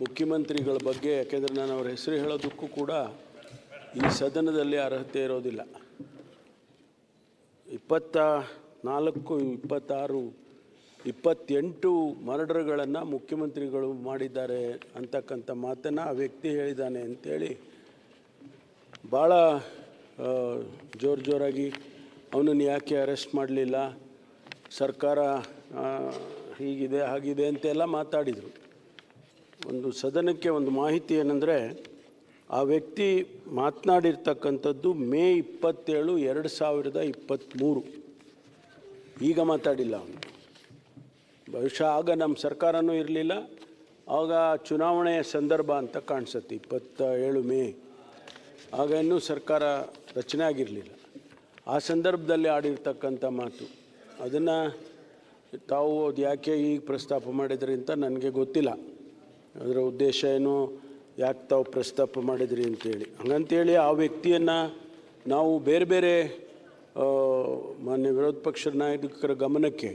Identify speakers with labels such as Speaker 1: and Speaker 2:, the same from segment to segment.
Speaker 1: ಮುಖ್ಯಮಂತ್ರಿಗಳ ಬಗ್ಗೆ, ಯಾಕೆಂದರೆ ನಾನು ಅವ್ರ ಹೆಸರು ಹೇಳೋದಕ್ಕೂ ಕೂಡ ಈ ಸದನದಲ್ಲಿ ಅರ್ಹತೆ ಇರೋದಿಲ್ಲ. ಇಪ್ಪತ್ತ ನಾಲ್ಕು, ಇಪ್ಪತ್ತಾರು, ಇಪ್ಪತ್ತೆಂಟು ಮರ್ಡರ್ಗಳನ್ನು ಮುಖ್ಯಮಂತ್ರಿಗಳು ಮಾಡಿದ್ದಾರೆ ಅಂತಕ್ಕಂಥ ಮಾತನ್ನು ಆ ವ್ಯಕ್ತಿ ಹೇಳಿದ್ದಾನೆ ಅಂತೇಳಿ ಭಾಳ ಜೋರು ಜೋರಾಗಿ ಅವನನ್ನು ಯಾಕೆ ಅರೆಸ್ಟ್ ಮಾಡಲಿಲ್ಲ? ಸರ್ಕಾರ ಹೀಗಿದೆ, ಹಾಗಿದೆ ಅಂತೆಲ್ಲ ಮಾತಾಡಿದರು. ಒಂದು ಸದನಕ್ಕೆ ಒಂದು ಮಾಹಿತಿ ಏನಂದರೆ, ಆ ವ್ಯಕ್ತಿ ಮಾತನಾಡಿರ್ತಕ್ಕಂಥದ್ದು ಮೇ ಇಪ್ಪತ್ತೇಳು ಎರಡು ಸಾವಿರದ ಇಪ್ಪತ್ತ್ಮೂರು ಈಗ ಮಾತಾಡಿಲ್ಲ ಅವನು. ಬಹುಶಃ ಆಗ ನಮ್ಮ ಸರ್ಕಾರನೂ ಇರಲಿಲ್ಲ. ಆಗ ಚುನಾವಣೆಯ ಸಂದರ್ಭ ಅಂತ ಕಾಣಿಸುತ್ತೆ ಇಪ್ಪತ್ತ ಏಳು ಮೇ. ಆಗ ಇನ್ನೂ ಸರ್ಕಾರ ರಚನೆ ಆಗಿರಲಿಲ್ಲ. ಆ ಸಂದರ್ಭದಲ್ಲಿ ಆಡಿರ್ತಕ್ಕಂಥ ಮಾತು, ಅದನ್ನು ತಾವು ಅದು ಯಾಕೆ ಈಗ ಪ್ರಸ್ತಾಪ ಮಾಡಿದ್ರಿ ಅಂತ ನನಗೆ ಗೊತ್ತಿಲ್ಲ. ಅದರ ಉದ್ದೇಶ ಏನು? ಯಾಕೆ ತಾವು ಪ್ರಸ್ತಾಪ ಮಾಡಿದ್ರಿ ಅಂತೇಳಿ. ಹಂಗಂತೇಳಿ ಆ ವ್ಯಕ್ತಿಯನ್ನು ನಾವು ಬೇರೆ ಬೇರೆ ಮಾನ್ಯ ವಿರೋಧ ಪಕ್ಷದ ನಾಯಕರ ಗಮನಕ್ಕೆ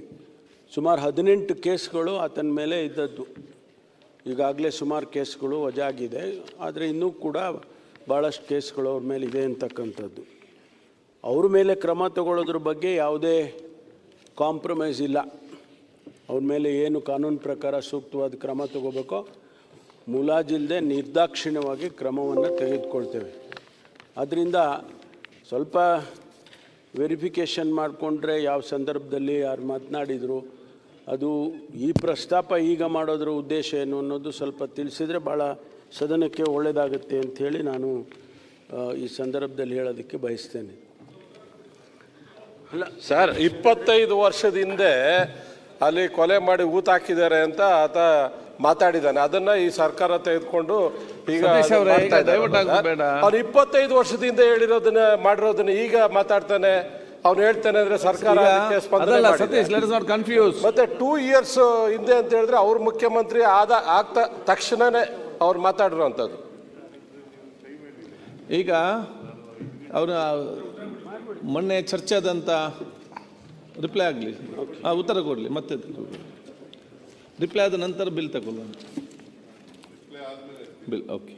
Speaker 1: ಸುಮಾರು ಹದಿನೆಂಟು ಕೇಸ್ಗಳು ಆತನ ಮೇಲೆ ಇದ್ದದ್ದು. ಈಗಾಗಲೇ ಸುಮಾರು ಕೇಸ್ಗಳು ವಜಾಗಿದೆ. ಆದರೆ ಇನ್ನೂ ಕೂಡ ಭಾಳಷ್ಟು ಕೇಸ್ಗಳು ಅವ್ರ ಮೇಲೆ ಇದೆ ಅಂತಕ್ಕಂಥದ್ದು. ಅವ್ರ ಮೇಲೆ ಕ್ರಮ ತಗೊಳ್ಳೋದ್ರ ಬಗ್ಗೆ ಯಾವುದೇ ಕಾಂಪ್ರಮೈಸ್ ಇಲ್ಲ. ಅವ್ರ ಮೇಲೆ ಏನು ಕಾನೂನು ಪ್ರಕಾರ ಸೂಕ್ತವಾದ ಕ್ರಮ ತಗೋಬೇಕೋ ಮುಲಾಜಿಲ್ಲದೆ ನಿರ್ದಾಕ್ಷಿಣ್ಯವಾಗಿ ಕ್ರಮವನ್ನು ತೆಗೆದುಕೊಳ್ತೇವೆ. ಅದರಿಂದ ಸ್ವಲ್ಪ ವೆರಿಫಿಕೇಷನ್ ಮಾಡಿಕೊಂಡ್ರೆ ಯಾವ ಸಂದರ್ಭದಲ್ಲಿ ಯಾರು ಮಾತನಾಡಿದರು, ಅದು ಈ ಪ್ರಸ್ತಾಪ ಈಗ ಮಾಡೋದ್ರ ಉದ್ದೇಶ ಏನು ಅನ್ನೋದು ಸ್ವಲ್ಪ ತಿಳಿಸಿದರೆ ಭಾಳ ಸದನಕ್ಕೆ ಒಳ್ಳೆಯದಾಗುತ್ತೆ ಅಂಥೇಳಿ ನಾನು ಈ ಸಂದರ್ಭದಲ್ಲಿ ಹೇಳೋದಕ್ಕೆ ಬಯಸ್ತೇನೆ. ಅಲ್ಲ,
Speaker 2: ಸರ್, ಇಪ್ಪತ್ತೈದು ವರ್ಷದ ಹಿಂದೆ ಅಲ್ಲಿ ಕೊಲೆ ಮಾಡಿ ಊತ ಹಾಕಿದ್ದಾರೆ ಅಂತ ಆತ ಮಾತಾಡಿದ್ದಾನೆ. ಅದನ್ನ ಈ ಸರ್ಕಾರ ತೆಗೆದುಕೊಂಡು ಈಗ ಅವ್ನು ಇಪ್ಪತ್ತೈದು ವರ್ಷದಿಂದ ಹೇಳಿರೋದನ್ನ ಮಾಡಿರೋದನ್ನ ಈಗ ಮಾತಾಡ್ತಾನೆ. ಅವ್ನು ಹೇಳ್ತಾನೆ ಅಂದ್ರೆ ಸರ್ಕಾರ ಮತ್ತೆ ಟೂ ಇಯರ್ಸ್ ಹಿಂದೆ ಅಂತ ಹೇಳಿದ್ರೆ ಅವ್ರ ಮುಖ್ಯಮಂತ್ರಿ ಆದ ಆಗ್ತಾ ತಕ್ಷಣನೇ ಅವ್ರು ಮಾತಾಡಿರೋಂಥದ್ದು.
Speaker 3: ಈಗ ಅವರ ಮೊನ್ನೆ ಚರ್ಚೆ ಆದಂಥ ರಿಪ್ಲೈ ಆಗಲಿ. ಆ ಉತ್ತರ ಕೊಡಲಿ ಮತ್ತೆ. ರಿಪ್ಲೈ ಆದ ನಂತರ ಬಿಲ್ ತಗೊಳ್ಳುವ ಬಿಲ್ ಓಕೆ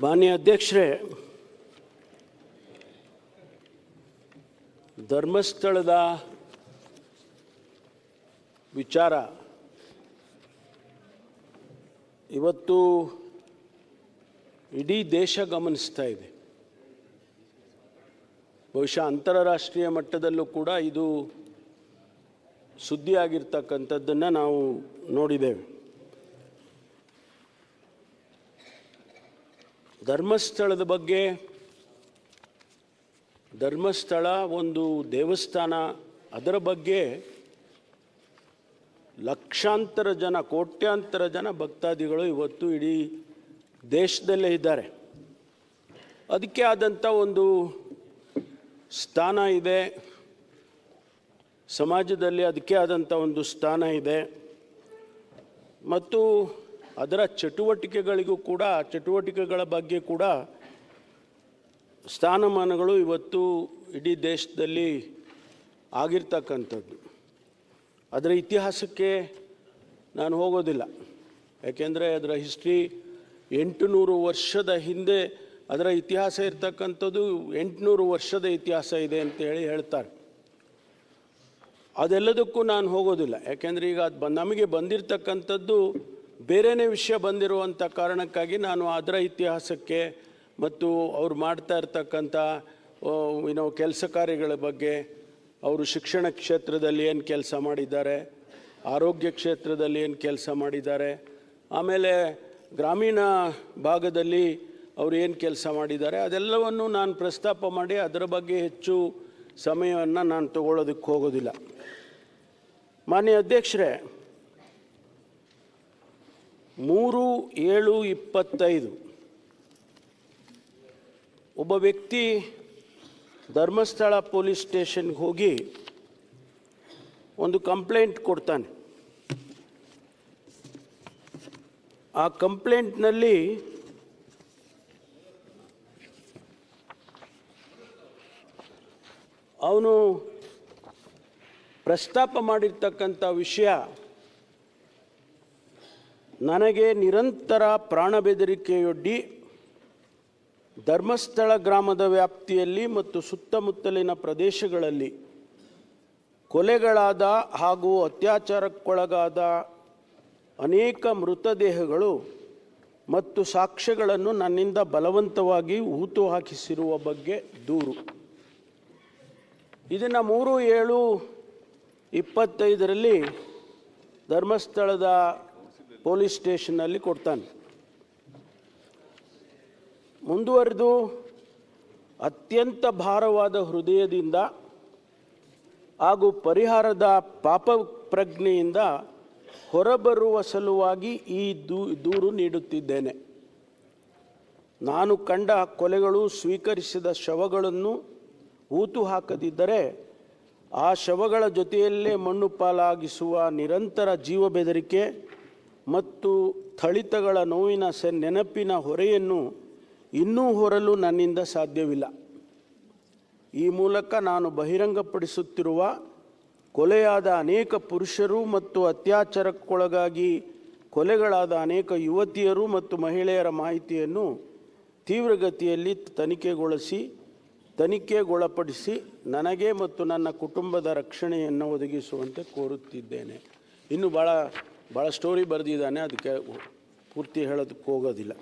Speaker 1: ಮಾನ್ಯ ಅಧ್ಯಕ್ಷರೇ ಧರ್ಮಸ್ಥಳದ ವಿಚಾರ. ಇವತ್ತು ಇಡೀ ದೇಶ ಗಮನಿಸ್ತಾ ಇದೆ. ಬಹುಶಃ ಅಂತಾರಾಷ್ಟ್ರೀಯ ಮಟ್ಟದಲ್ಲೂ ಕೂಡ ಇದು ಸುದ್ದಿಯಾಗಿರ್ತಕ್ಕಂಥದ್ದನ್ನು ನಾವು ನೋಡಿದ್ದೇವೆ. ಧರ್ಮಸ್ಥಳದ ಬಗ್ಗೆ ಧರ್ಮಸ್ಥಳ ಒಂದು ದೇವಸ್ಥಾನ, ಅದರ ಬಗ್ಗೆ ಲಕ್ಷಾಂತರ ಜನ, ಕೋಟ್ಯಾಂತರ ಜನ ಭಕ್ತಾದಿಗಳು ಇವತ್ತು ಇಡೀ ದೇಶದಲ್ಲೇ ಇದ್ದಾರೆ. ಅದಕ್ಕೆ ಆದಂಥ ಒಂದು ಸ್ಥಾನ ಇದೆ. ಸಮಾಜದಲ್ಲಿ ಅದಕ್ಕೆ ಆದಂಥ ಒಂದು ಸ್ಥಾನ ಇದೆ. ಮತ್ತು ಅದರ ಚಟುವಟಿಕೆಗಳಿಗೂ ಕೂಡ, ಚಟುವಟಿಕೆಗಳ ಬಗ್ಗೆ ಕೂಡ ಸ್ಥಾನಮಾನಗಳು ಇವತ್ತು ಇಡೀ ದೇಶದಲ್ಲಿ ಆಗಿರ್ತಕ್ಕಂಥದ್ದು. ಅದರ ಇತಿಹಾಸಕ್ಕೆ ನಾನು ಹೋಗೋದಿಲ್ಲ. ಯಾಕೆಂದರೆ ಅದರ ಹಿಸ್ಟ್ರಿ ಎಂಟುನೂರು ವರ್ಷದ ಹಿಂದೆ ಅದರ ಇತಿಹಾಸ ಇರ್ತಕ್ಕಂಥದ್ದು ಎಂಟುನೂರು ವರ್ಷದ ಇತಿಹಾಸ ಇದೆ ಅಂತೇಳಿ ಹೇಳ್ತಾರೆ. ಅದೆಲ್ಲದಕ್ಕೂ ನಾನು ಹೋಗೋದಿಲ್ಲ. ಯಾಕೆಂದರೆ ಈಗ ಅದು ನಮಗೆ ಬಂದಿರತಕ್ಕಂಥದ್ದು ಬೇರೆಯೇ ವಿಷಯ ಬಂದಿರುವಂಥ ಕಾರಣಕ್ಕಾಗಿ ನಾನು ಅದರ ಇತಿಹಾಸಕ್ಕೆ ಮತ್ತು ಅವ್ರು ಮಾಡ್ತಾ ಇರ್ತಕ್ಕಂಥ ಏನೋ ಕೆಲಸ ಕಾರ್ಯಗಳ ಬಗ್ಗೆ ಅವರು ಶಿಕ್ಷಣ ಕ್ಷೇತ್ರದಲ್ಲಿ ಏನು ಕೆಲಸ ಮಾಡಿದ್ದಾರೆ, ಆರೋಗ್ಯ ಕ್ಷೇತ್ರದಲ್ಲಿ ಏನು ಕೆಲಸ ಮಾಡಿದ್ದಾರೆ, ಆಮೇಲೆ ಗ್ರಾಮೀಣ ಭಾಗದಲ್ಲಿ ಅವರು ಏನು ಕೆಲಸ ಮಾಡಿದ್ದಾರೆ, ಅದೆಲ್ಲವನ್ನು ನಾನು ಪ್ರಸ್ತಾಪ ಮಾಡಿ ಅದರ ಬಗ್ಗೆ ಹೆಚ್ಚು ಸಮಯವನ್ನು ನಾನು ತಗೊಳ್ಳೋದಕ್ಕೆ ಹೋಗೋದಿಲ್ಲ. ಮಾನ್ಯ ಅಧ್ಯಕ್ಷರೇ, ಮೂರು, ಏಳು, ಇಪ್ಪತ್ತೈದು ಒಬ್ಬ ವ್ಯಕ್ತಿ ಧರ್ಮಸ್ಥಳ ಪೊಲೀಸ್ ಸ್ಟೇಷನ್ಗೆ ಹೋಗಿ ಒಂದು ಕಂಪ್ಲೇಂಟ್ ಕೊಡ್ತಾನೆ. ಆ ಕಂಪ್ಲೇಂಟ್ನಲ್ಲಿ ಅವನು ಪ್ರಸ್ತಾಪ ಮಾಡಿರ್ತಕ್ಕಂಥ ವಿಷಯ ನನಗೆ ನಿರಂತರ ಪ್ರಾಣ ಬೆದರಿಕೆಯೊಡ್ಡಿ ಧರ್ಮಸ್ಥಳ ಗ್ರಾಮದ ವ್ಯಾಪ್ತಿಯಲ್ಲಿ ಮತ್ತು ಸುತ್ತಮುತ್ತಲಿನ ಪ್ರದೇಶಗಳಲ್ಲಿ ಕೊಲೆಗಳಾದ ಹಾಗೂ ಅತ್ಯಾಚಾರಕ್ಕೊಳಗಾದ ಅನೇಕ ಮೃತದೇಹಗಳು ಮತ್ತು ಸಾಕ್ಷ್ಯಗಳನ್ನು ನನ್ನಿಂದ ಬಲವಂತವಾಗಿ ಹೂತು ಹಾಕಿಸಿರುವ ಬಗ್ಗೆ ದೂರು. ಇದನ್ನು ಮೂರು ಏಳು ಇಪ್ಪತ್ತೈದರಲ್ಲಿ ಧರ್ಮಸ್ಥಳದ ಪೊಲೀಸ್ ಸ್ಟೇಷನ್ನಲ್ಲಿ ಕೊಡ್ತಾನೆ. ಮುಂದುವರೆದು ಅತ್ಯಂತ ಭಾರವಾದ ಹೃದಯದಿಂದ ಹಾಗೂ ಪರಿಹಾರದ ಪಾಪ ಪ್ರಜ್ಞೆಯಿಂದ ಹೊರಬರುವ ಸಲುವಾಗಿ ಈ ದೂರು ನೀಡುತ್ತಿದ್ದೇನೆ. ನಾನು ಕಂಡ ಕೊಲೆಗಳು ಸ್ವೀಕರಿಸಿದ ಶವಗಳನ್ನು ಹೂತು ಹಾಕದಿದ್ದರೆ ಆ ಶವಗಳ ಜೊತೆಯಲ್ಲೇ ಮಣ್ಣು ಪಾಲಾಗಿಸುವ ನಿರಂತರ ಜೀವ ಬೆದರಿಕೆ ಮತ್ತು ಥಳಿತಗಳ ನೋವಿನ ಸೆ, ನೆನಪಿನ ಹೊರೆಯನ್ನು ಇನ್ನೂ ಹೊರಲು ನನ್ನಿಂದ ಸಾಧ್ಯವಿಲ್ಲ. ಈ ಮೂಲಕ ನಾನು ಬಹಿರಂಗಪಡಿಸುತ್ತಿರುವ ಕೊಲೆಯಾದ ಅನೇಕ ಪುರುಷರು ಮತ್ತು ಅತ್ಯಾಚಾರಕ್ಕೊಳಗಾಗಿ ಕೊಲೆಗಳಾದ ಅನೇಕ ಯುವತಿಯರು ಮತ್ತು ಮಹಿಳೆಯರ ಮಾಹಿತಿಯನ್ನು ತೀವ್ರಗತಿಯಲ್ಲಿ ತನಿಖೆಗೊಳಿಸಿ, ತನಿಖೆಗೊಳಪಡಿಸಿ ನನಗೆ ಮತ್ತು ನನ್ನ ಕುಟುಂಬದ ರಕ್ಷಣೆಯನ್ನು ಒದಗಿಸುವಂತೆ ಕೋರುತ್ತಿದ್ದೇನೆ. ಇನ್ನು ಭಾಳ ಭಾಳ ಸ್ಟೋರಿ ಬರೆದಿದ್ದಾನೆ, ಅದಕ್ಕೆ ಪೂರ್ತಿ ಹೇಳೋದಕ್ಕೆ ಹೋಗೋದಿಲ್ಲ.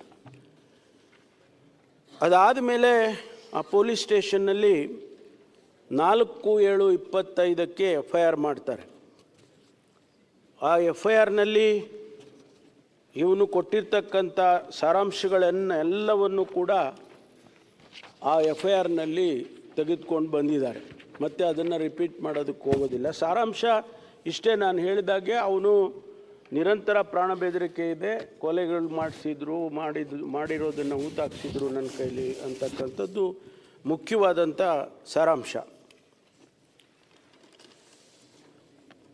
Speaker 1: ಅದಾದ ಮೇಲೆ ಆ ಪೊಲೀಸ್ ಸ್ಟೇಷನ್ನಲ್ಲಿ ನಾಲ್ಕು ಏಳು ಇಪ್ಪತ್ತೈದಕ್ಕೆ ಎಫ್ ಐ ಆರ್ ಮಾಡ್ತಾರೆ. ಆ ಎಫ್ ಐ ಆರ್ನಲ್ಲಿ ಇವನು ಕೊಟ್ಟಿರ್ತಕ್ಕಂಥ ಸಾರಾಂಶಗಳನ್ನು ಎಲ್ಲವನ್ನು ಕೂಡ ಆ ಎಫ್ ಐ ಆರ್ನಲ್ಲಿ ತೆಗೆದುಕೊಂಡು ಬಂದಿದ್ದಾರೆ. ಮತ್ತು ಅದನ್ನು ರಿಪೀಟ್ ಮಾಡೋದಕ್ಕೆ ಹೋಗೋದಿಲ್ಲ. ಸಾರಾಂಶ ಇಷ್ಟೇ ನಾನು ಹೇಳಿದಾಗೆ ಅವನು ನಿರಂತರ ಪ್ರಾಣ ಬೆದರಿಕೆ ಇದೆ. ಕೊಲೆಗಳು ಮಾಡಿಸಿದ್ರು ಮಾಡಿದ್ದು ಮಾಡಿರೋದನ್ನು ಊತಾಕ್ಸಿದ್ರು ನನ್ನ ಕೈಲಿ ಅಂತಕ್ಕಂಥದ್ದು ಮುಖ್ಯವಾದಂಥ ಸಾರಾಂಶ.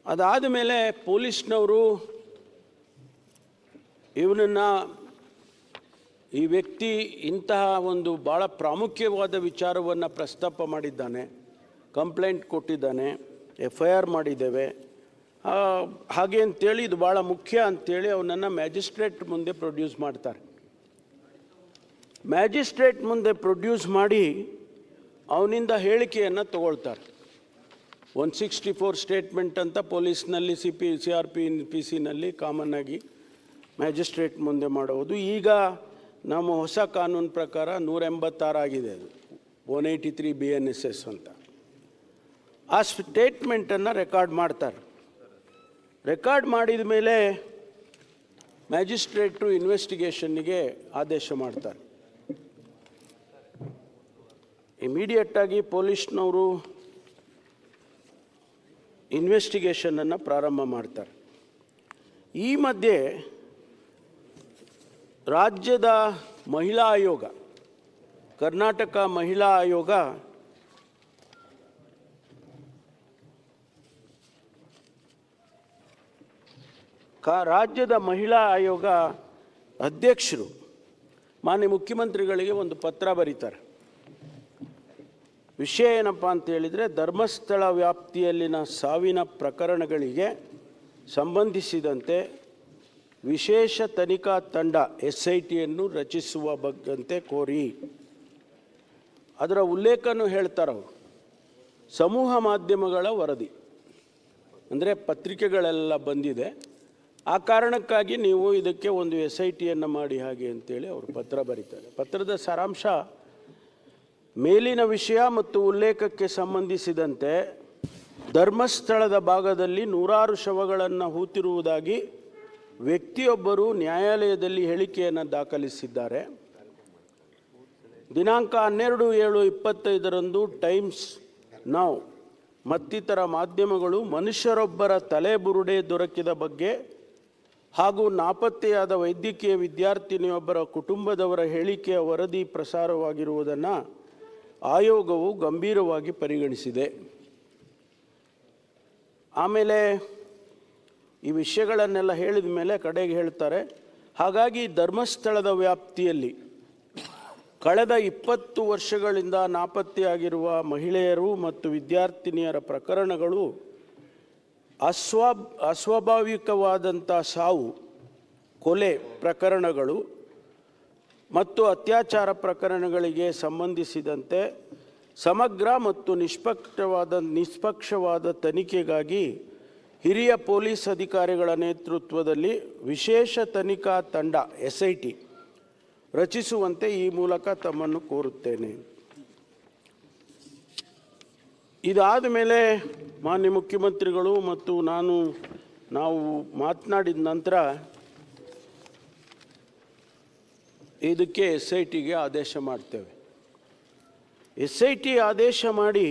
Speaker 1: ಅದಾದ ಮೇಲೆ ಪೊಲೀಸ್ನವರು ಇವನನ್ನು ಈ ವ್ಯಕ್ತಿ ಇಂತಹ ಒಂದು ಭಾಳ ಪ್ರಾಮುಖ್ಯವಾದ ವಿಚಾರವನ್ನು ಪ್ರಸ್ತಾಪ ಮಾಡಿದ್ದಾನೆ. ಕಂಪ್ಲೇಂಟ್ ಕೊಟ್ಟಿದ್ದಾನೆ. ಎಫ್ ಐ ಆರ್ ಮಾಡಿದ್ದೇವೆ. ಹಾಗೆ ಅಂತೇಳಿ ಇದು ಭಾಳ ಮುಖ್ಯ ಅಂತೇಳಿ ಅವನನ್ನು ಮ್ಯಾಜಿಸ್ಟ್ರೇಟ್ ಮುಂದೆ ಪ್ರೊಡ್ಯೂಸ್ ಮಾಡ್ತಾರೆ. ಮ್ಯಾಜಿಸ್ಟ್ರೇಟ್ ಮುಂದೆ ಪ್ರೊಡ್ಯೂಸ್ ಮಾಡಿ ಅವನಿಂದ ಹೇಳಿಕೆಯನ್ನು ತಗೊಳ್ತಾರೆ. ಒನ್ ಸಿಕ್ಸ್ಟಿ ಫೋರ್ ಸ್ಟೇಟ್ಮೆಂಟ್ ಅಂತ ಪೊಲೀಸ್ನಲ್ಲಿ, C P, C R P P ಸಿನಲ್ಲಿ common ಆಗಿ ಮ್ಯಾಜಿಸ್ಟ್ರೇಟ್ ಮುಂದೆ ಮಾಡುವುದು ಈಗ ನಮ್ಮ ಹೊಸ ಕಾನೂನು ಪ್ರಕಾರ ನೂರ ಎಂಬತ್ತಾರು ಆಗಿದೆ ಅದು. One eighty three B N S S ಅಂತ. ಆ ಸ್ಟೇಟ್ಮೆಂಟನ್ನು ರೆಕಾರ್ಡ್ ಮಾಡ್ತಾರೆ. ರೆಕಾರ್ಡ್ ಮಾಡಿದ ಮೇಲೆ ಮ್ಯಾಜಿಸ್ಟ್ರೇಟು ಇನ್ವೆಸ್ಟಿಗೇಷನ್ನಿಗೆ ಆದೇಶ ಮಾಡ್ತಾರೆ. ಇಮಿಡಿಯೇಟಾಗಿ ಪೊಲೀಸ್ನವರು ಇನ್ವೆಸ್ಟಿಗೇಷನನ್ನು ಪ್ರಾರಂಭ ಮಾಡ್ತಾರೆ. ಈ ಮಧ್ಯೆ ರಾಜ್ಯದ ಮಹಿಳಾ ಆಯೋಗ, ಕರ್ನಾಟಕ ಮಹಿಳಾ ಆಯೋಗ ಕಾ ರಾಜ್ಯದ ಮಹಿಳಾ ಆಯೋಗ ಅಧ್ಯಕ್ಷರು, ಮಾನ್ಯ ಮುಖ್ಯಮಂತ್ರಿಗಳಿಗೆ ಒಂದು ಪತ್ರ ಬರೀತಾರೆ. ವಿಷಯ ಏನಪ್ಪ ಅಂತ ಹೇಳಿದರೆ, ಧರ್ಮಸ್ಥಳ ವ್ಯಾಪ್ತಿಯಲ್ಲಿನ ಸಾವಿನ ಪ್ರಕರಣಗಳಿಗೆ ಸಂಬಂಧಿಸಿದಂತೆ ವಿಶೇಷ ತನಿಖಾ ತಂಡ ಎಸ್ ಐ ಟಿಯನ್ನು ರಚಿಸುವ ಬಗ್ಗಂತೆ ಕೋರಿ. ಅದರ ಉಲ್ಲೇಖನೂ ಹೇಳ್ತಾರವರು ಸಮೂಹ ಮಾಧ್ಯಮಗಳ ವರದಿ. ಅಂದರೆ ಪತ್ರಿಕೆಗಳೆಲ್ಲ ಬಂದಿದೆ. ಆ ಕಾರಣಕ್ಕಾಗಿ ನೀವು ಇದಕ್ಕೆ ಒಂದು ಎಸ್ ಐ ಟಿಯನ್ನು ಮಾಡಿ ಹಾಗೆ ಅಂತೇಳಿ ಅವರು ಪತ್ರ ಬರೀತಾರೆ. ಪತ್ರದ ಸಾರಾಂಶ, ಮೇಲಿನ ವಿಷಯ ಮತ್ತು ಉಲ್ಲೇಖಕ್ಕೆ ಸಂಬಂಧಿಸಿದಂತೆ ಧರ್ಮಸ್ಥಳದ ಭಾಗದಲ್ಲಿ ನೂರಾರು ಶವಗಳನ್ನು ಹೂತಿರುವುದಾಗಿ ವ್ಯಕ್ತಿಯೊಬ್ಬರು ನ್ಯಾಯಾಲಯದಲ್ಲಿ ಹೇಳಿಕೆಯನ್ನು ದಾಖಲಿಸಿದ್ದಾರೆ. ದಿನಾಂಕ ಹನ್ನೆರಡು ಏಳು ಇಪ್ಪತ್ತೈದರಂದು ಟೈಮ್ಸ್ ನಾವು ಮತ್ತಿತರ ಮಾಧ್ಯಮಗಳು ಮನುಷ್ಯರೊಬ್ಬರ ತಲೆಬುರುಡೆ ದೊರಕಿದ ಬಗ್ಗೆ ಹಾಗೂ ನಾಪತ್ತೆಯಾದ ವೈದ್ಯಕೀಯ ವಿದ್ಯಾರ್ಥಿನಿಯೊಬ್ಬರ ಕುಟುಂಬದವರ ಹೇಳಿಕೆಯ ವರದಿ ಪ್ರಸಾರವಾಗಿರುವುದನ್ನು ಆಯೋಗವು ಗಂಭೀರವಾಗಿ ಪರಿಗಣಿಸಿದೆ. ಆಮೇಲೆ ಈ ವಿಷಯಗಳನ್ನೆಲ್ಲ ಹೇಳಿದ ಮೇಲೆ ಕಡೆಗೆ ಹೇಳ್ತಾರೆ, ಹಾಗಾಗಿ ಧರ್ಮಸ್ಥಳದ ವ್ಯಾಪ್ತಿಯಲ್ಲಿ ಕಳೆದ ಇಪ್ಪತ್ತು ವರ್ಷಗಳಿಂದ ನಾಪತ್ತೆಯಾಗಿರುವ ಮಹಿಳೆಯರು ಮತ್ತು ವಿದ್ಯಾರ್ಥಿನಿಯರ ಪ್ರಕರಣಗಳು ಅಸ್ವಾ ಅಸ್ವಾಭಾವಿಕವಾದಂಥ ಸಾವು, ಕೊಲೆ ಪ್ರಕರಣಗಳು ಮತ್ತು ಅತ್ಯಾಚಾರ ಪ್ರಕರಣಗಳಿಗೆ ಸಂಬಂಧಿಸಿದಂತೆ ಸಮಗ್ರ ಮತ್ತು ನಿಷ್ಪಕ್ಷವಾದ ನಿಷ್ಪಕ್ಷವಾದ ತನಿಖೆಗಾಗಿ ಹಿರಿಯ ಪೊಲೀಸ್ ಅಧಿಕಾರಿಗಳ ನೇತೃತ್ವದಲ್ಲಿ ವಿಶೇಷ ತನಿಖಾ ತಂಡ ಎಸ್ ಐ ಟಿ ರಚಿಸುವಂತೆ ಈ ಮೂಲಕ ತಮ್ಮನ್ನು ಕೋರುತ್ತೇನೆ. ಇದಾದ ಮೇಲೆ ಮಾನ್ಯ ಮುಖ್ಯಮಂತ್ರಿಗಳು ಮತ್ತು ನಾನು, ನಾವು ಮಾತನಾಡಿದ ನಂತರ ಇದಕ್ಕೆ ಎಸ್ ಐ ಟಿಗೆ ಆದೇಶ ಮಾಡ್ತೇವೆ. ಎಸ್ ಐ ಟಿ ಆದೇಶ ಮಾಡಿ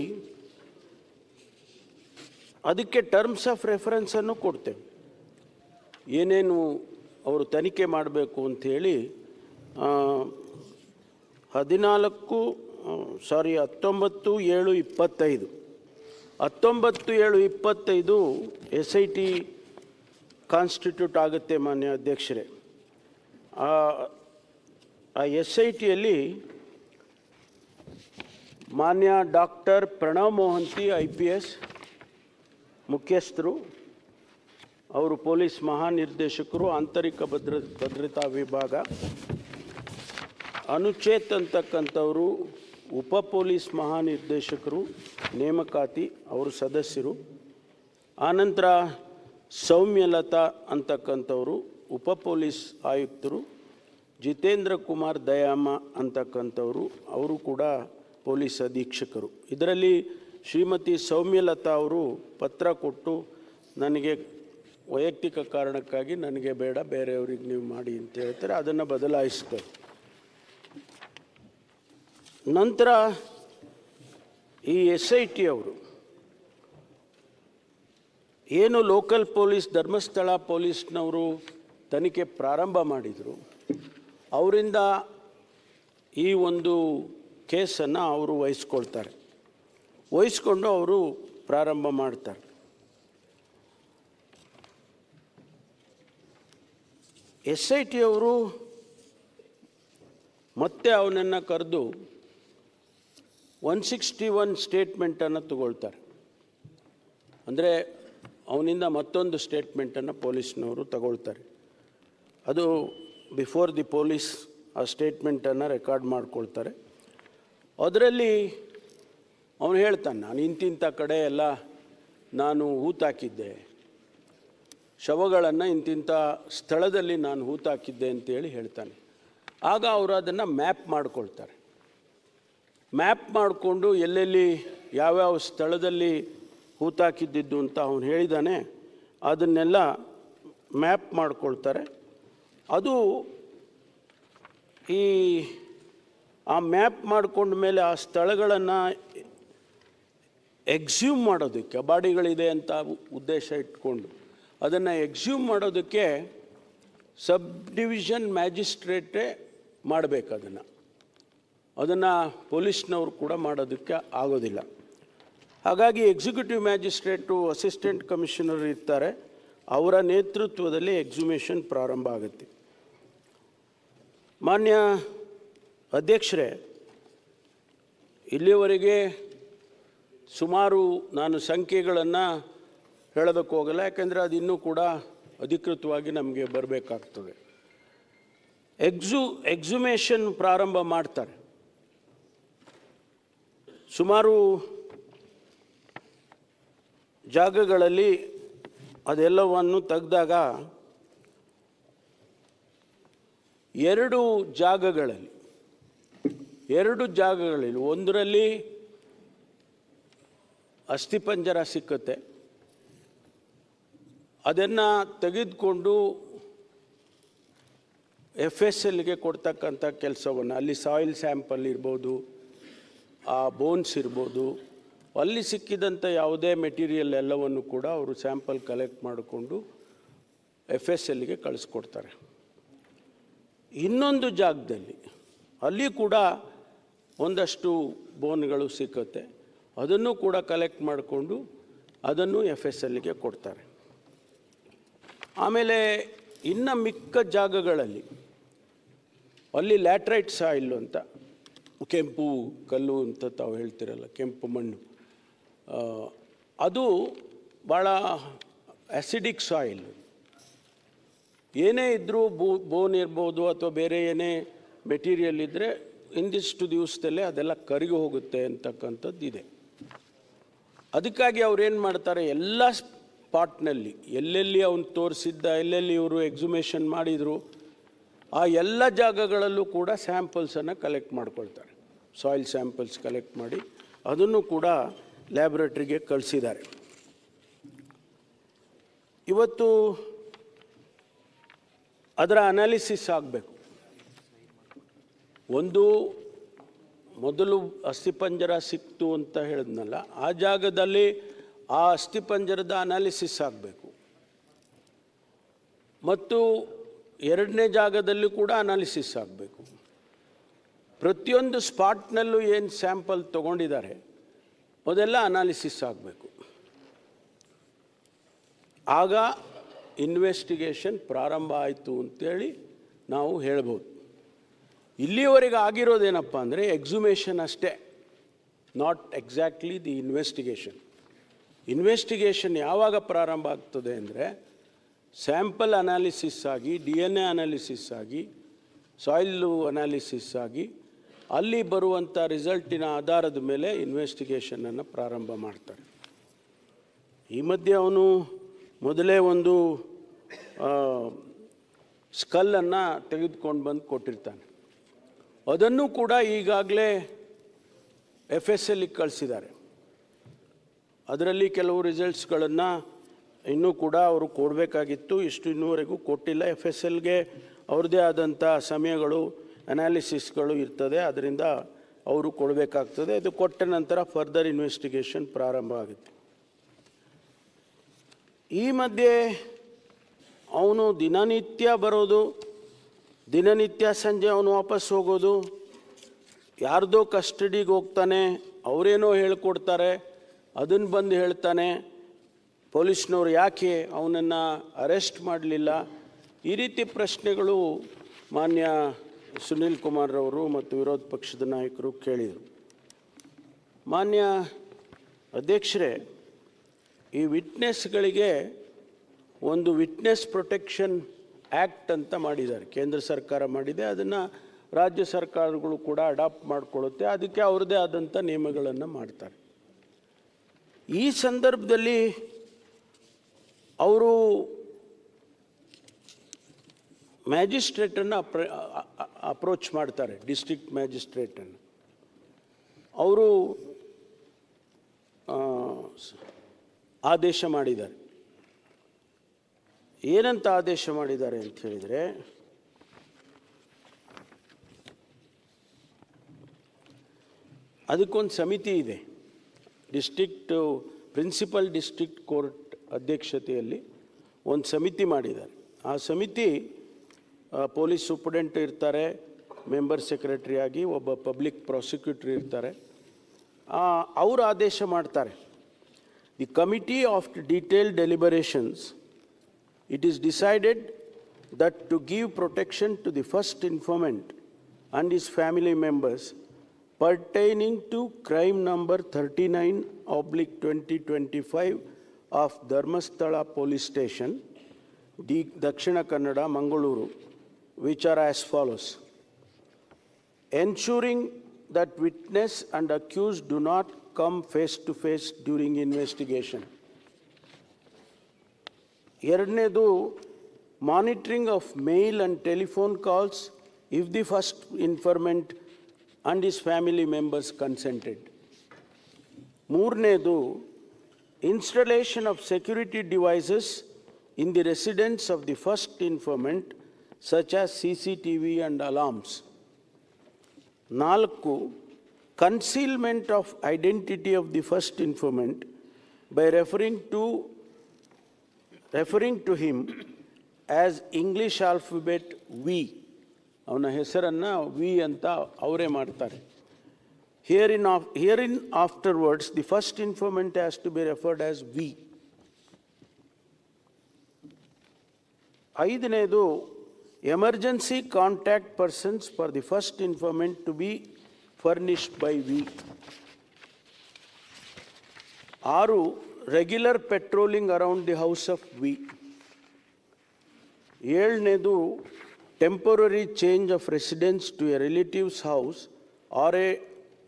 Speaker 1: ಅದಕ್ಕೆ ಟರ್ಮ್ಸ್ ಆಫ್ ರೆಫರೆನ್ಸನ್ನು ಕೊಡ್ತೇವೆ. ಏನೇನು ಅವರು ತನಿಖೆ ಮಾಡಬೇಕು ಅಂಥೇಳಿ ಹದಿನಾಲ್ಕು ಸಾರಿ ಹತ್ತೊಂಬತ್ತು, ಏಳು, ಇಪ್ಪತ್ತೈದು. ಹತ್ತೊಂಬತ್ತು ಏಳು ಇಪ್ಪತ್ತೈದು ಎಸ್ ಐ ಟಿ ಕಾನ್ಸ್ಟಿಟ್ಯೂಟ್ ಆಗುತ್ತೆ ಮಾನ್ಯ ಅಧ್ಯಕ್ಷರೇ. ಆ ಎಸ್ ಐ ಟಿಯಲ್ಲಿ ಮಾನ್ಯ doctor Pranav Mohanty, I P S ಮುಖ್ಯಸ್ಥರು, ಅವರು ಪೊಲೀಸ್ ಮಹಾನಿರ್ದೇಶಕರು, ಆಂತರಿಕ ಭದ್ರ, ಭದ್ರತಾ ವಿಭಾಗ, ಅನುಚೇತ್ ಅಂತಕ್ಕಂಥವರು ಉಪ ಪೊಲೀಸ್ ಮಹಾನಿರ್ದೇಶಕರು, ನೇಮಕಾತಿ, ಅವರು ಸದಸ್ಯರು, ಆನಂತರ ಸೌಮ್ಯಲತಾ ಅಂತಕ್ಕಂಥವರು, ಉಪ ಪೊಲೀಸ್ ಆಯುಕ್ತರು, ಜಿತೇಂದ್ರ ಕುಮಾರ್ ದಯಾಮ ಅಂತಕ್ಕಂಥವರು, ಅವರು ಕೂಡ ಪೊಲೀಸ್ ಅಧೀಕ್ಷಕರು. ಇದರಲ್ಲಿ ಶ್ರೀಮತಿ ಸೌಮ್ಯಲತಾ ಅವರು ಪತ್ರ ಕೊಟ್ಟು ನನಗೆ ವೈಯಕ್ತಿಕ ಕಾರಣಕ್ಕಾಗಿ ನನಗೆ ಬೇಡ, ಬೇರೆಯವ್ರಿಗೆ ನೀವು ಮಾಡಿ ಅಂತ ಹೇಳ್ತಾರೆ. ಅದನ್ನು ಬದಲಾಯಿಸ್ತಾರೆ. ನಂತರ ಈ ಎಸ್ ಐ ಟಿ ಅವರು ಏನು ಲೋಕಲ್ ಪೊಲೀಸ್ ಧರ್ಮಸ್ಥಳ ಪೊಲೀಸ್ನವರು ತನಿಖೆ ಪ್ರಾರಂಭ ಮಾಡಿದರು, ಅವರಿಂದ ಈ ಒಂದು ಕೇಸನ್ನು ಅವರು ವಹಿಸ್ಕೊಳ್ತಾರೆ. ವಹಿಸ್ಕೊಂಡು ಅವರು ಪ್ರಾರಂಭ ಮಾಡ್ತಾರೆ. ಎಸ್ ಐ ಟಿ ಅವರು ಮತ್ತೆ ಅವನನ್ನು ಕರೆದು ಒನ್ ಸಿಕ್ಸ್ಟಿ ಒನ್ ಸ್ಟೇಟ್ಮೆಂಟನ್ನು ತಗೊಳ್ತಾರೆ. ಅಂದರೆ ಅವನಿಂದ ಮತ್ತೊಂದು ಸ್ಟೇಟ್ಮೆಂಟನ್ನು ಪೊಲೀಸ್ನವರು ತಗೊಳ್ತಾರೆ. ಅದು ಬಿಫೋರ್ ದಿ ಪೊಲೀಸ್ ಆ ಸ್ಟೇಟ್ಮೆಂಟನ್ನು ರೆಕಾರ್ಡ್ ಮಾಡ್ಕೊಳ್ತಾರೆ. ಅದರಲ್ಲಿ ಅವನು ಹೇಳ್ತಾನೆ, ನಾನು ಇಂತಿಂಥ ಕಡೆ ಎಲ್ಲ ನಾನು ಹೂತಾಕಿದ್ದೆ ಶವಗಳನ್ನು ಇಂತಿಂಥ ಸ್ಥಳದಲ್ಲಿ ನಾನು ಹೂತಾಕಿದ್ದೆ ಅಂತೇಳಿ ಹೇಳ್ತಾನೆ. ಆಗ ಅವರು ಅದನ್ನು ಮ್ಯಾಪ್ ಮಾಡ್ಕೊಳ್ತಾರೆ. ಮ್ಯಾಪ್ ಮಾಡಿಕೊಂಡು ಎಲ್ಲೆಲ್ಲಿ ಯಾವ್ಯಾವ ಸ್ಥಳದಲ್ಲಿ ಹೂತಾಕಿದ್ದಿದ್ದು ಅಂತ ಅವನು ಹೇಳಿದ್ದಾನೆ ಅದನ್ನೆಲ್ಲ ಮ್ಯಾಪ್ ಮಾಡಿಕೊಳ್ತಾರೆ. ಅದು ಈ ಆ ಮ್ಯಾಪ್ ಮಾಡಿಕೊಂಡ ಮೇಲೆ ಆ ಸ್ಥಳಗಳನ್ನು ಎಕ್ಸ್ಯೂಮ್ ಮಾಡೋದಕ್ಕೆ ಬಾಡಿಗಳಿದೆ ಅಂತ ಉದ್ದೇಶ ಇಟ್ಕೊಂಡು ಅದನ್ನು ಎಕ್ಸ್ಯೂಮ್ ಮಾಡೋದಕ್ಕೆ ಸಬ್ ಡಿವಿಷನ್ ಮ್ಯಾಜಿಸ್ಟ್ರೇಟೇ ಮಾಡಬೇಕು ಅದನ್ನು. ಅದನ್ನು ಪೊಲೀಸ್ನವರು ಕೂಡ ಮಾಡೋದಕ್ಕೆ ಆಗೋದಿಲ್ಲ. ಹಾಗಾಗಿ ಎಕ್ಸಿಕ್ಯೂಟಿವ್ ಮ್ಯಾಜಿಸ್ಟ್ರೇಟು ಅಸಿಸ್ಟೆಂಟ್ ಕಮಿಷನರ್ ಇರ್ತಾರೆ. ಅವರ ನೇತೃತ್ವದಲ್ಲಿ ಎಕ್ಸಿಮೇಷನ್ ಪ್ರಾರಂಭ ಆಗುತ್ತೆ. ಮಾನ್ಯ ಅಧ್ಯಕ್ಷರೇ ಇಲ್ಲಿಯವರೆಗೆ ಸುಮಾರು ನಾನು ಸಂಖ್ಯೆಗಳನ್ನು ಹೇಳೋದಕ್ಕೆ ಹೋಗಲ್ಲ, ಯಾಕೆಂದರೆ ಅದು ಇನ್ನೂ ಕೂಡ ಅಧಿಕೃತವಾಗಿ ನಮಗೆ ಬರಬೇಕಾಗ್ತದೆ. ಎಕ್ಸು ಎಕ್ಸುಮೇಷನ್ ಪ್ರಾರಂಭ ಮಾಡ್ತಾರೆ. ಸುಮಾರು ಜಾಗಗಳಲ್ಲಿ ಅದೆಲ್ಲವನ್ನು ತೆಗೆದಾಗ ಎರಡು ಜಾಗಗಳಲ್ಲಿ ಎರಡು ಜಾಗಗಳಲ್ಲಿ, ಒಂದರಲ್ಲಿ ಅಸ್ಥಿಪಂಜರ ಸಿಕ್ಕುತ್ತೆ. ಅದನ್ನು ತೆಗೆದುಕೊಂಡು ಎಫ್ ಎಸ್ ಎಲ್ಗೆ ಕೊಡ್ತಕ್ಕಂಥ ಕೆಲಸವನ್ನು, ಅಲ್ಲಿ ಸಾಯಿಲ್ ಸ್ಯಾಂಪಲ್ ಇರ್ಬೋದು ಆ ಬೋನ್ಸ್ ಇರ್ಬೋದು, ಅಲ್ಲಿ ಸಿಕ್ಕಿದಂಥ ಯಾವುದೇ ಮೆಟೀರಿಯಲ್ ಎಲ್ಲವನ್ನು ಕೂಡ ಅವರು ಸ್ಯಾಂಪಲ್ ಕಲೆಕ್ಟ್ ಮಾಡಿಕೊಂಡು ಎಫ್ ಎಸ್ ಎಲ್ಗೆ ಕಳಿಸ್ಕೊಡ್ತಾರೆ. ಇನ್ನೊಂದು ಜಾಗದಲ್ಲಿ ಅಲ್ಲಿ ಕೂಡ ಒಂದಷ್ಟು ಬೋನ್ಗಳು ಸಿಕ್ಕುತ್ತೆ. ಅದನ್ನು ಕೂಡ ಕಲೆಕ್ಟ್ ಮಾಡಿಕೊಂಡು ಅದನ್ನು ಎಫ್ ಎಸ್ ಎಲ್ಗೆ ಕೊಡ್ತಾರೆ. ಆಮೇಲೆ ಇನ್ನು ಮಿಕ್ಕ ಜಾಗಗಳಲ್ಲಿ ಅಲ್ಲಿ ಲ್ಯಾಟ್ರೈಟ್ ಸಾಯಿಲ್ ಅಂತ ಕೆಂಪು ಕಲ್ಲು ಅಂತ ತಾವು ಹೇಳ್ತಿರಲ್ಲ, ಕೆಂಪು ಮಣ್ಣು. ಅದು ಭಾಳ ಆ್ಯಸಿಡಿಕ್ ಸಾಯಿಲ್ ಏನೇ ಇದ್ದರೂ ಬೋ ಬೋನ್ ಇರ್ಬೋದು ಅಥವಾ ಬೇರೆ ಏನೇ ಮೆಟೀರಿಯಲ್ ಇದ್ದರೆ ಇಂದಿಷ್ಟು ದಿವಸದಲ್ಲೇ ಅದೆಲ್ಲ ಕರಗಿ ಹೋಗುತ್ತೆ ಅಂತಕ್ಕಂಥದ್ದು ಇದೆ. ಅದಕ್ಕಾಗಿ ಅವ್ರೇನು ಮಾಡ್ತಾರೆ, ಎಲ್ಲ ಸ್ಪಾಟ್ನಲ್ಲಿ ಎಲ್ಲೆಲ್ಲಿ ಅವನು ತೋರಿಸಿದ್ದ, ಎಲ್ಲೆಲ್ಲಿ ಇವರು ಎಕ್ಸುಮೇಷನ್ ಮಾಡಿದರು ಆ ಎಲ್ಲ ಜಾಗಗಳಲ್ಲೂ ಕೂಡ ಸ್ಯಾಂಪಲ್ಸನ್ನು ಕಲೆಕ್ಟ್ ಮಾಡ್ಕೊಳ್ತಾರೆ. ಸಾಯಿಲ್ ಸ್ಯಾಂಪಲ್ಸ್ ಕಲೆಕ್ಟ್ ಮಾಡಿ ಅದನ್ನು ಕೂಡ ಲ್ಯಾಬ್ರೇಟ್ರಿಗೆ ಕಳಿಸಿದ್ದಾರೆ. ಇವತ್ತು ಅದರ ಅನಾಲಿಸಿಸ್ ಆಗಬೇಕು. ಒಂದು ಮೊದಲು ಅಸ್ಥಿಪಂಜರ ಸಿಕ್ತು ಅಂತ ಹೇಳಿದ್ನಲ್ಲ, ಆ ಜಾಗದಲ್ಲಿ ಆ ಅಸ್ಥಿಪಂಜರದ ಅನಾಲಿಸಿಸ್ ಆಗಬೇಕು. ಮತ್ತು ಎರಡನೇ ಜಾಗದಲ್ಲಿ ಕೂಡ ಅನಾಲಿಸಿಸ್ ಆಗಬೇಕು. ಪ್ರತಿಯೊಂದು ಸ್ಪಾಟ್ನಲ್ಲೂ ಏನು ಸ್ಯಾಂಪಲ್ ತಗೊಂಡಿದ್ದಾರೆ, ಅದೆಲ್ಲ ಅನಾಲಿಸಿಸ್ ಆಗಬೇಕು. ಆಗ ಇನ್ವೆಸ್ಟಿಗೇಷನ್ ಪ್ರಾರಂಭ ಆಯಿತು ಅಂತೇಳಿ ನಾವು ಹೇಳ್ಬೋದು. ಇಲ್ಲಿವರೆಗೆ ಆಗಿರೋದೇನಪ್ಪ ಅಂದರೆ ಎಕ್ಸುಮೇಷನ್ ಅಷ್ಟೇ not exactly the investigation investigation ಯಾವಾಗ ಪ್ರಾರಂಭ ಆಗ್ತದೆ ಅಂದರೆ ಸ್ಯಾಂಪಲ್ ಅನಾಲಿಸಿಸ್ ಆಗಿ, ಡಿ ಎನ್ ಎ ಅನಾಲಿಸಿಸ್ ಆಗಿ, ಸಾಯ್ಲು ಅನಾಲಿಸಿಸ್ ಆಗಿ, ಅಲ್ಲಿ ಬರುವಂಥ ರಿಸಲ್ಟಿನ ಆಧಾರದ ಮೇಲೆ ಇನ್ವೆಸ್ಟಿಗೇಷನನ್ನು ಪ್ರಾರಂಭ ಮಾಡ್ತಾರೆ. ಈ ಮಧ್ಯೆ ಅವನು ಮೊದಲೇ ಒಂದು ಸ್ಕಲ್ಲನ್ನು ತೆಗೆದುಕೊಂಡು ಬಂದು ಕೊಟ್ಟಿರ್ತಾನೆ. ಅದನ್ನು ಕೂಡ ಈಗಾಗಲೇ ಎಫ್ ಎಸ್ ಎಲ್ಲಿಗೆ ಕಳಿಸಿದ್ದಾರೆ. ಅದರಲ್ಲಿ ಕೆಲವು ರಿಸಲ್ಟ್ಸ್ಗಳನ್ನು ಇನ್ನೂ ಕೂಡ ಅವರು ಕೊಡಬೇಕಾಗಿತ್ತು. ಇಷ್ಟು ಇನ್ನೂವರೆಗೂ ಕೊಟ್ಟಿಲ್ಲ. ಎಫ್ ಎಸ್ ಎಲ್ಗೆ ಅವ್ರದ್ದೇ ಆದಂಥ ಸಮಯಗಳು ಅನಾಲಿಸಿಸ್ಗಳು ಇರ್ತದೆ. ಅದರಿಂದ ಅವರು ಕೊಡಬೇಕಾಗ್ತದೆ. ಅದು ಕೊಟ್ಟ ನಂತರ ಫರ್ದರ್ ಇನ್ವೆಸ್ಟಿಗೇಷನ್ ಪ್ರಾರಂಭ ಆಗುತ್ತೆ. ಈ ಮಧ್ಯೆ ಅವನು ದಿನನಿತ್ಯ ಬರೋದು, ದಿನನಿತ್ಯ ಸಂಜೆ ಅವನು ವಾಪಸ್ ಹೋಗೋದು, ಯಾರ್ದೋ ಕಸ್ಟಡಿಗೆ ಹೋಗ್ತಾನೆ, ಅವರೇನೋ ಹೇಳ್ಕೊಡ್ತಾರೆ ಅದನ್ನು ಬಂದು ಹೇಳ್ತಾನೆ. ಪೊಲೀಸ್ನವ್ರು ಯಾಕೆ ಅವನನ್ನು ಅರೆಸ್ಟ್ ಮಾಡಲಿಲ್ಲ? ಈ ರೀತಿ ಪ್ರಶ್ನೆಗಳು ಮಾನ್ಯ ಸುನೀಲ್ ಕುಮಾರ್ರವರು ಮತ್ತು ವಿರೋಧ ಪಕ್ಷದ ನಾಯಕರು ಕೇಳಿದರು. ಮಾನ್ಯ ಅಧ್ಯಕ್ಷರೇ, ಈ ವಿಟ್ನೆಸ್ಗಳಿಗೆ ಒಂದು ವಿಟ್ನೆಸ್ ಪ್ರೊಟೆಕ್ಷನ್ ಆ್ಯಕ್ಟ್ ಅಂತ ಮಾಡಿದ್ದಾರೆ. ಕೇಂದ್ರ ಸರ್ಕಾರ ಮಾಡಿದೆ, ಅದನ್ನು ರಾಜ್ಯ ಸರ್ಕಾರಗಳು ಕೂಡ ಅಡಾಪ್ಟ್ ಮಾಡಿಕೊಳ್ಳುತ್ತೆ, ಅದಕ್ಕೆ ಅವ್ರದ್ದೇ ಆದಂಥ ನಿಯಮಗಳನ್ನು ಮಾಡ್ತಾರೆ. ಈ ಸಂದರ್ಭದಲ್ಲಿ ಅವರು ಮ್ಯಾಜಿಸ್ಟ್ರೇಟನ್ನು ಅಪ್ರ ಅಪ್ರೋಚ್ ಮಾಡ್ತಾರೆ, ಡಿಸ್ಟ್ರಿಕ್ಟ್ ಮ್ಯಾಜಿಸ್ಟ್ರೇಟನ್ನು. ಅವರು ಆದೇಶ ಮಾಡಿದ್ದಾರೆ. ಏನಂತ ಆದೇಶ ಮಾಡಿದ್ದಾರೆ ಅಂತ ಹೇಳಿದರೆ, ಅದಕ್ಕೊಂದು ಸಮಿತಿ ಇದೆ. ಡಿಸ್ಟ್ರಿಕ್ಟು, ಪ್ರಿನ್ಸಿಪಲ್ ಡಿಸ್ಟ್ರಿಕ್ಟ್ ಕೋರ್ಟ್ ಅಧ್ಯಕ್ಷತೆಯಲ್ಲಿ ಒಂದು ಸಮಿತಿ ಮಾಡಿದ್ದಾರೆ. ಆ ಸಮಿತಿ ಪೊಲೀಸ್ ಸೂಪರಿಂಟ್ ಇರ್ತಾರೆ, ಮೆಂಬರ್ ಸೆಕ್ರೆಟರಿಯಾಗಿ ಒಬ್ಬ ಪಬ್ಲಿಕ್ ಪ್ರಾಸಿಕ್ಯೂಟರ್ ಇರ್ತಾರೆ. ಅವರು ಆದೇಶ ಮಾಡ್ತಾರೆ. The committee of detail deliberations it is decided that to give protection to the first informant and is family members pertaining to crime number thirty nine oblique twenty twenty five of Dharmasthala Police Station, D. Dakshina Kannada, Mangaluru, which are as follows. Ensuring that witness and accused do not come face to face during investigation. ಎರಡನೇದು monitoring of mail and telephone calls if the first informant and his family members consented ಮೂರನೇದು installation of security devices in the residence of the first informant such as C C T V and alarms ನಾಲ್ಕು concealment of identity of the first informant by referring to referring to him as English alphabet V ಅವನ ಹೆಸರನ್ನು V ಅಂತ ಅವರೇ ಮಾಡ್ತಾರೆ Herein, of, herein afterwards, the first informant has to be referred as we. ಐದನೇದು emergency contact persons for the first informant to be furnished by we ಆರು regular patrolling around the house of we ಏಳನೇದು temporary change of residence to a relative's house or a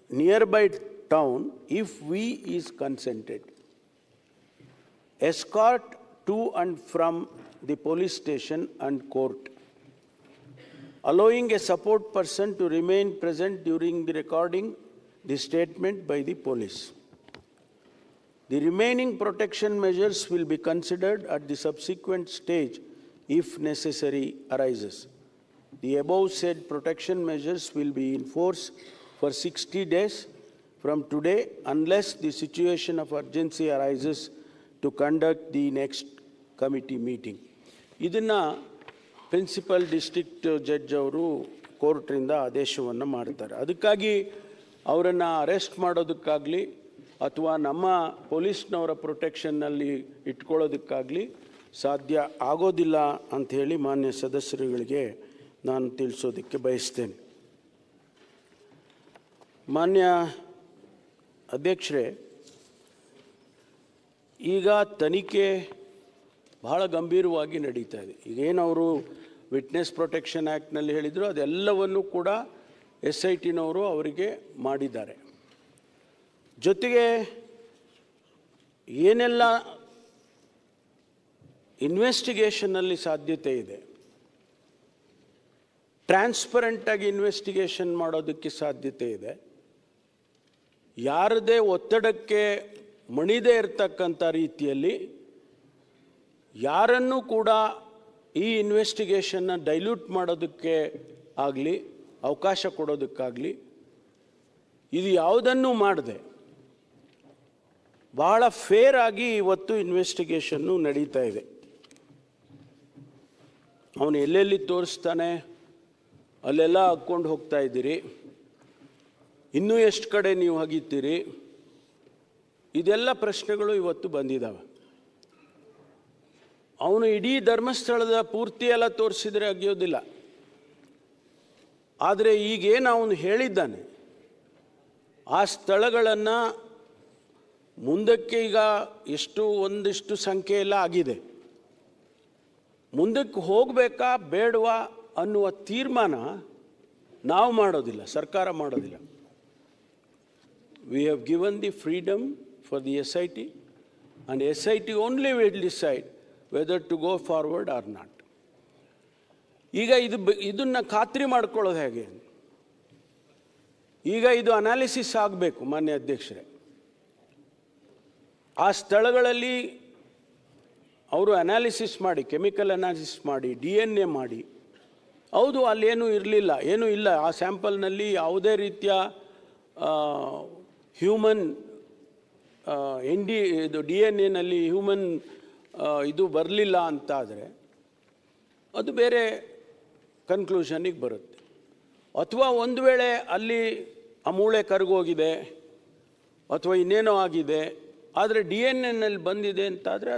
Speaker 1: nearby town if V is consented. Escort to and from the police station and court. Allowing a support person to remain present during the recording the statement by the police. The remaining protection measures will be considered at the subsequent stage if necessary arises. The above said protection measures will be in force for 60 days from today, unless the situation of urgency arises to conduct the next committee meeting. ಇದನ್ನು principal district judge ಅವರು ಕೋರ್ಟ್ರಿಂದ ಆದೇಶವನ್ನು ಮಾಡ್ತಾರೆ ಅದಕ್ಕಾಗಿ ಅವರನ್ನು arrest ಮಾಡೋದಕ್ಕಾಗಲಿ ಅಥವಾ ನಮ್ಮ ಪೊಲೀಸ್ನವರ ಪ್ರೊಟೆಕ್ಷನ್ನಲ್ಲಿ ಇಟ್ಕೊಳ್ಳೋದಕ್ಕಾಗಲಿ ಸಾಧ್ಯ ಆಗೋದಿಲ್ಲ ಅಂಥೇಳಿ ಮಾನ್ಯ ಸದಸ್ಯರುಗಳಿಗೆ ನಾನು ತಿಳಿಸೋದಕ್ಕೆ ಬಯಸ್ತೇನೆ ಮಾನ್ಯ ಅಧ್ಯಕ್ಷರೇ, ಈಗ ತನಿಖೆ ಬಹಳ ಗಂಭೀರವಾಗಿ ನಡೀತಾ ಇದೆ. ಈಗೇನು ಅವರು ವಿಟ್ನೆಸ್ ಪ್ರೊಟೆಕ್ಷನ್ ಆ್ಯಕ್ಟ್ನಲ್ಲಿ ಹೇಳಿದರು, ಅದೆಲ್ಲವನ್ನು ಕೂಡ ಎಸ್ ಐ ಟಿನವರು ಅವರಿಗೆ ಮಾಡಿದ್ದಾರೆ. ಜೊತೆಗೆ ಏನೆಲ್ಲ ಇನ್ವೆಸ್ಟಿಗೇಷನ್ನಲ್ಲಿ ಸಾಧ್ಯತೆ ಇದೆ, ಟ್ರಾನ್ಸ್ಪರೆಂಟಾಗಿ ಇನ್ವೆಸ್ಟಿಗೇಷನ್ ಮಾಡೋದಕ್ಕೆ ಸಾಧ್ಯತೆ ಇದೆ ಯಾರದೇ ಒತ್ತಡಕ್ಕೆ ಮಣಿದೇ ಇರತಕ್ಕಂಥ ರೀತಿಯಲ್ಲಿ ಯಾರನ್ನೂ ಕೂಡ ಈ ಇನ್ವೆಸ್ಟಿಗೇಷನ್ನ ಡೈಲ್ಯೂಟ್ ಮಾಡೋದಕ್ಕೆ ಆಗಲಿ, ಅವಕಾಶ ಕೊಡೋದಕ್ಕಾಗಲಿ, ಇದು ಯಾವುದನ್ನೂ ಮಾಡದೆ ಬಹಳ ಫೇರ್ ಆಗಿ ಇವತ್ತು ಇನ್ವೆಸ್ಟಿಗೇಷನ್ನು ನಡೀತಾ ಇದೆ. ಅವನು ಎಲ್ಲೆಲ್ಲಿ ತೋರಿಸ್ತಾನೆ, ಅಲ್ಲೆಲ್ಲ ಹಾಕ್ಕೊಂಡು ಹೋಗ್ತಾ ಇದ್ದೀರಿ. ಇನ್ನೂ ಎಷ್ಟು ಕಡೆ ನೀವು ಹಗಿತೀರಿ? ಇದೆಲ್ಲ ಪ್ರಶ್ನೆಗಳು ಇವತ್ತು ಬಂದಿದ್ದಾವೆ ಅವನು ಇಡೀ ಧರ್ಮಸ್ಥಳದ ಪೂರ್ತಿ ಎಲ್ಲ ತೋರಿಸಿದರೆ ಅಗಿಯೋದಿಲ್ಲ ಆದರೆ ಈಗೇನು ಅವನು ಹೇಳಿದ್ದಾನೆ? ಆ ಸ್ಥಳಗಳನ್ನು ಮುಂದಕ್ಕೆ ಈಗ ಎಷ್ಟು ಒಂದಿಷ್ಟು ಸಂಖ್ಯೆ ಎಲ್ಲ ಆಗಿದೆ. ಮುಂದಕ್ಕೆ ಹೋಗಬೇಕಾ ಬೇಡವಾ ಅನ್ನುವ ತೀರ್ಮಾನ ನಾವು ಮಾಡೋದಿಲ್ಲ, ಸರ್ಕಾರ ಮಾಡೋದಿಲ್ಲ. We have given the freedom for the SIT, and SIT only will decide whether to go forward or not. ಈಗ ಇದು ಇದನ್ನ ಖಾತ್ರಿ ಮಾಡ್ಕೊಳ್ಳೋದು ಹೇಗೆ? ಈಗ ಇದು ಅನಾಲಿಸಿಸ್ ಆಗಬೇಕು ಮಾನ್ಯ ಅಧ್ಯಕ್ಷರೇ. ಆ ಸ್ಥಳಗಳಲ್ಲಿ ಅವರು ಅನಾಲಿಸಿಸ್ ಮಾಡಿ ಕೆಮಿಕಲ್ ಅನಾಲಿಸಿಸ್ ಮಾಡಿ ಡಿ ಎನ್ ಎ ಮಾಡಿ. ಹೌದು ಅಲ್ಲೇನೂ ಇರಲಿಲ್ಲ ಏನೂ ಇಲ್ಲ. ಆ ಸ್ಯಾಂಪಲ್ನಲ್ಲಿ ಯಾವುದೇ ರೀತಿಯ ಹ್ಯೂಮನ್ ಎನ್ ಡಿ ಇದು ಡಿ ಎನ್ ಎನಲ್ಲಿ ಹ್ಯೂಮನ್ ಇದು ಬರಲಿಲ್ಲ ಅಂತಾದರೆ ಅದು ಬೇರೆ ಕನ್ಕ್ಲೂಷನಿಗೆ ಬರುತ್ತೆ. ಅಥವಾ ಒಂದು ವೇಳೆ ಅಲ್ಲಿ ಆ ಮೂಳೆ ಕರಗೋಗಿದೆ ಅಥವಾ ಇನ್ನೇನೋ ಆಗಿದೆ, ಆದರೆ ಡಿ ಎನ್ ಎನಲ್ಲಿ ಬಂದಿದೆ ಅಂತಾದರೆ